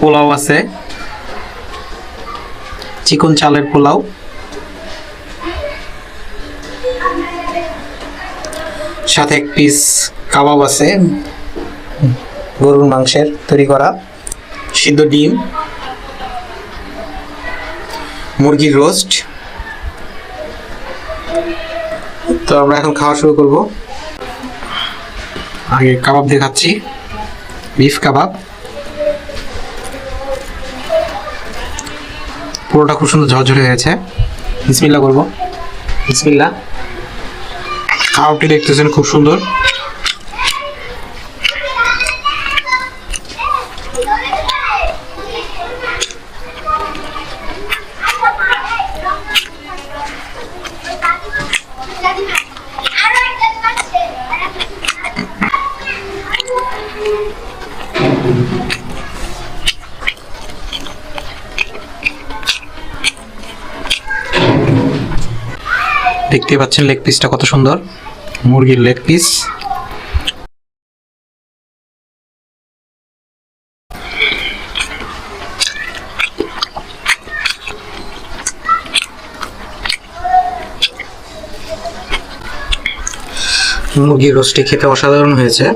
পোলাও আছে। চিকন চালের পোলাও। সাথে এক পিস কাবাব আছে। গরুর মাংসের তৈরি করা। সিদ্ধ ডিম। মুরগির রোস্ট তো আমরা এখন খাওয়া শুরু করব। আগে কাবাব দেখাচ্ছি। Beef kebab. পুরোটা খুব সুন্দর ঝরঝরে হয়েছে। বিসমিল্লা করব। বিসমিল্লা কাবাবটি দেখতেছেন খুব সুন্দর। আরও একটা দেখতে পাচ্ছেন লেগ পিসটা কত সুন্দর। মুরগির লেগ পিস মুরগির রোস্টটি খেতে অসাধারণ হয়েছে।